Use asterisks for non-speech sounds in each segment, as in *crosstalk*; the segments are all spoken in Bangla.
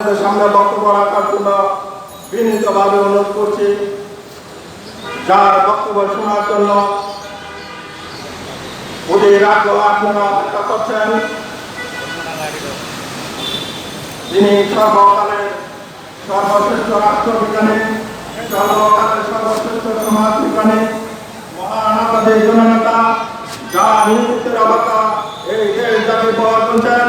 সামনে বক্তব্য রাখার জন্য বিনীতভাবে অনুরোধ করছি। যার বক্তব্য শোনার জন্য ওদের রাখো আপনারা অপেক্ষা করছেন। তিনি সর্বকালের সর্বশ্রেষ্ঠ রাষ্ট্রবিজ্ঞানী, সর্বকালের সর্বশ্রেষ্ঠ সমাজ বিজ্ঞানী মহান আমাদের জননেতা, যার নিমিত্তের অবতা এই দেশ জাতি পাওয়া করছেন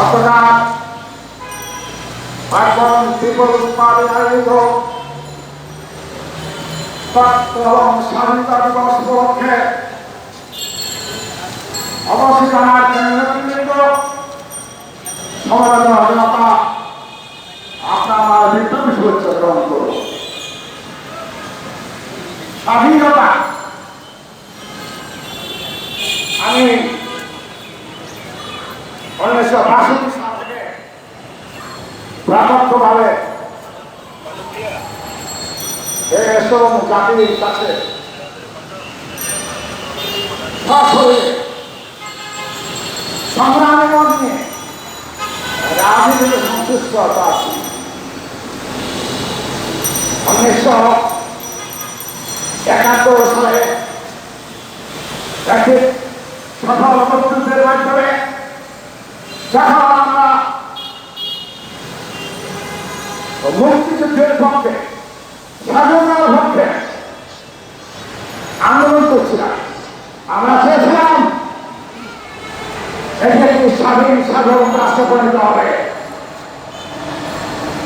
অপরাধ। এখন বিপদ উৎপাদে আয়োজিত প্রাক্তন স্বাধীনতা দিবস উপলক্ষে অবশিকানার নেতৃবৃন্দ সমাজ জনতা, আপনার বিপ্লবী শুভেচ্ছা গ্রহণ করুন স্বাধীনতা আমি সাল থেকে প্রাথমিকভাবে এসব জাতির কাছে। সংগ্রামের মধ্যে রাজনীতিতে সংশ্লিষ্টতা আছে উনিশশো একাত্তর সালে একটি সফল মাধ্যমে যখন করছিলাম। আমরা চেয়েছিলাম এটি স্বাধীন সাধারণ রাষ্ট্র পরিণত হবে।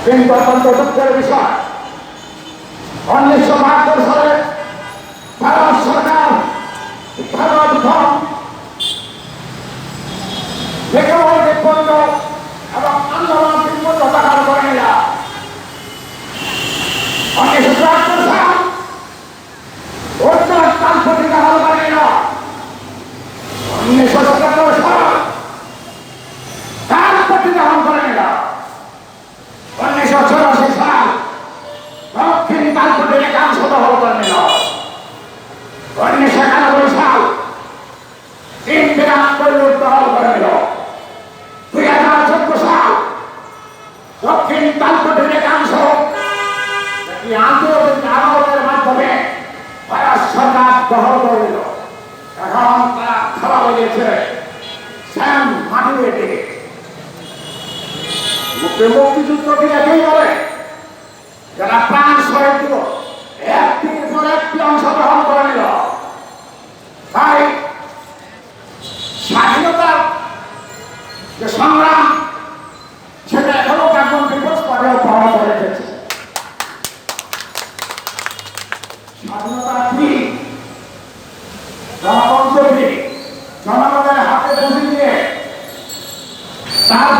কিন্তু বিষয়, উনিশশো বাহাত্তর সালে ভারত সরকার ভারত ধন কেবল বিপন্ন এবং আন্দোলন বিপন্ন টাকার করে নিলা *laughs* উনিশশো মুক্তি মুক্তিযুদ্ধকে একই বলে যারা প্রাণ শহীদ দিল একটির পর একটি অংশগ্রহণ করে নিল তাই স্বাধীনতার যে সংগ্রাম সেটা এখনও কেমন বিপদ পরেও পাওয়া করে স্বাধীনতা কি কি জনগণের হাতে তুলে দিয়ে বিচার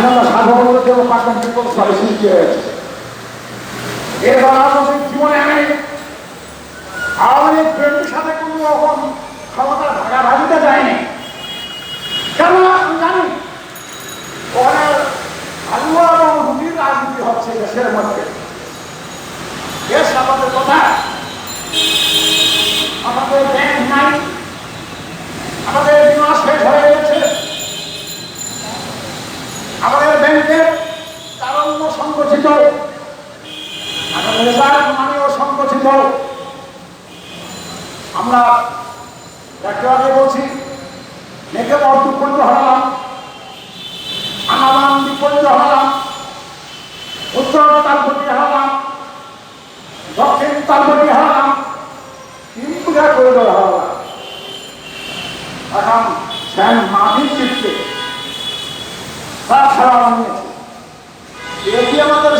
স্বাধীনতা সার্বভৌমত্ব এবং পার্লামেন্ট স্তরে সৃষ্টি হয়েছে এরপর আমাদের জীবনে আমি আওয়ামী লীগ সাথে কোনো রকম ক্ষমতা আমরা একটু আগে বলছি মেঘে বর বিপন্ন হলাম আনামান বিপন্ন হলাম উত্তর তালপতি হলাম দক্ষিণ তালপতি হলাম তিন করে দেওয়া হলাম এখন শ্যাম মাটির চিত্তে তা ছাড়া নিয়েছে এটি আমাদের